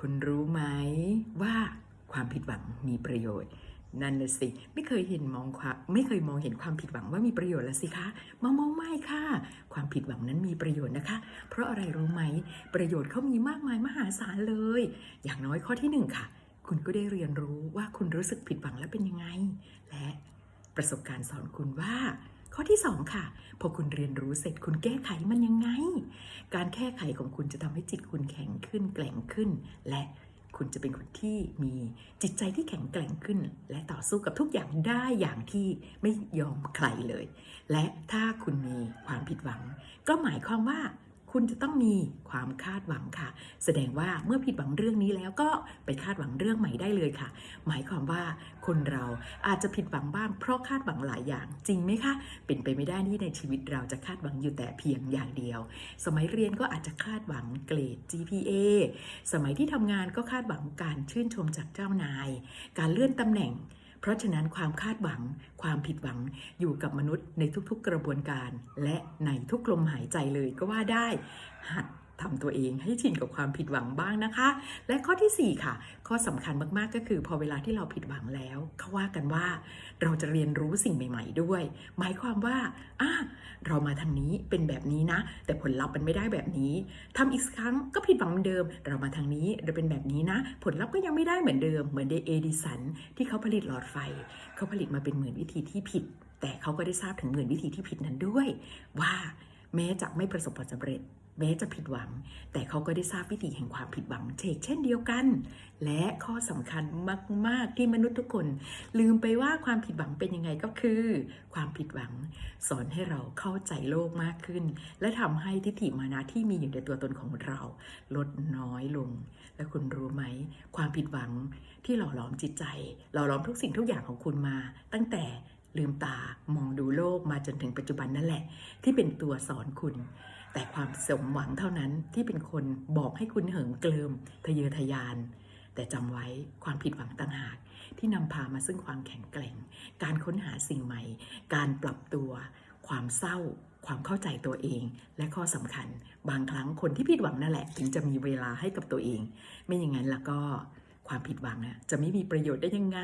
คุณรู้ไหมว่าความผิดหวังมีประโยชน์นั่นน่ะสิไม่เคยเห็นมองความไม่เคยมองเห็นความผิดหวังว่ามีประโยชน์ละสิคะมองมองไม่ค่ะ ความผิดหวังนั้นมีประโยชน์นะคะ เพราะอะไรรู้ไหม ประโยชน์เขามีมากมายมหาศาลเลย อย่างน้อยข้อที่หนึ่งค่ะ คุณก็ได้เรียนรู้ว่าคุณรู้สึกผิดหวังแล้วเป็นยังไง และประสบการณ์สอนคุณว่า ข้อที่สองค่ะ พอคุณเรียนรู้เสร็จคุณแก้ไขมันยังไง การแก้ไขของคุณจะทำให้จิตคุณแข็งขึ้นแกร่งขึ้น และคุณจะเป็นคนที่มีจิตใจที่แข็งแกร่งขึ้น และต่อสู้กับทุกอย่างได้อย่างที่ไม่ยอมใครเลย และถ้าคุณมีความผิดหวัง ก็หมายความว่า คุณจะต้องมีความคาดหวังค่ะ แสดงว่าเมื่อผิดหวังเรื่องนี้แล้วก็ไปคาดหวังเรื่องใหม่ได้เลยค่ะ หมายความว่าคนเราอาจจะผิดหวังบ้างเพราะคาดหวังหลายอย่างจริงไหมคะ เป็นไปไม่ได้ที่ในชีวิตเราจะคาดหวังอยู่แต่เพียงอย่างเดียว สมัยเรียนก็อาจจะคาดหวังเกรด GPA สมัยที่ทำงานก็คาดหวังการชื่นชมจากเจ้านาย การเลื่อนตำแหน่ง เพราะฉะนั้นความคาดหวัง ความผิดหวังอยู่กับมนุษย์ในทุกๆกระบวนการ และในทุกลมหายใจเลยก็ว่าได้ หัด ทำตัวเองให้ชินกับความผิดหวังบ้างนะคะ และข้อทีสี่ 4 ค่ะ ข้อสำคัญมากๆก็คือ พอเวลาที่เราผิดหวังแล้วเขาว่ากันว่า เราจะเรียนรู้สิ่งใหม่ ๆ ด้วย หมายความว่าอะเรามาทางนี้เป็นแบบนี้นะ แต่ผลลัพธ์มันไม่ได้แบบนี้ทำอีกครั้งก็ผิดหวังเหมือนเดิม เรามาทางนี้เราเป็นแบบนี้นะ ผลลัพธ์ก็ยังไม่ได้เหมือนเดิม เหมือนเดเอดิสันที่เขาผลิตหลอดไฟ เขาผลิตมาเป็นหมื่นวิธีที่ผิด แต่เขาก็ได้ทราบถึงหมื่นวิธีที่ผิดนั้นด้วย ว่า แม้จะไม่ประสบผลสำเร็จ แม้จะผิดหวัง แต่เขาก็ได้ทราบวิธีแห่งความผิดหวังเชกเช่นเดียวกัน และข้อสำคัญมาก ๆ ที่มนุษย์ทุกคน ลืมไปว่าความผิดหวังเป็นยังไงก็คือ ความผิดหวัง สอนให้เราเข้าใจโลกมากขึ้น และทำให้ทิฏฐิมานะที่มีอยู่ในตัวตนของเรา ลดน้อยลง และคุณรู้ไหม ความผิดหวังที่หล่อหลอมจิตใจหล่อหลอมทุกสิ่งทุกอย่างของคุณมา ตั้งแต่ ลืมตามองดูโลกมาจนถึงปัจจุบันนั่นแหละ ที่เป็นตัวสอนคุณ แต่ความสมหวังเท่านั้นที่เป็นคนบอกให้คุณเหิมเกลิมทะเยอทะยาน แต่จำไว้ความผิดหวังต่างหาก ที่นำพามาซึ่งความแข็งแกร่ง การค้นหาสิ่งใหม่ การปรับตัว ความเศร้า ความเข้าใจตัวเอง และข้อสำคัญ บางครั้งคนที่ผิดหวังนั่นแหละ ถึงจะมีเวลาให้กับตัวเอง ไม่อย่างนั้นแล้วก็ความผิดหวังจะไม่มีประโยชน์ได้ยังไง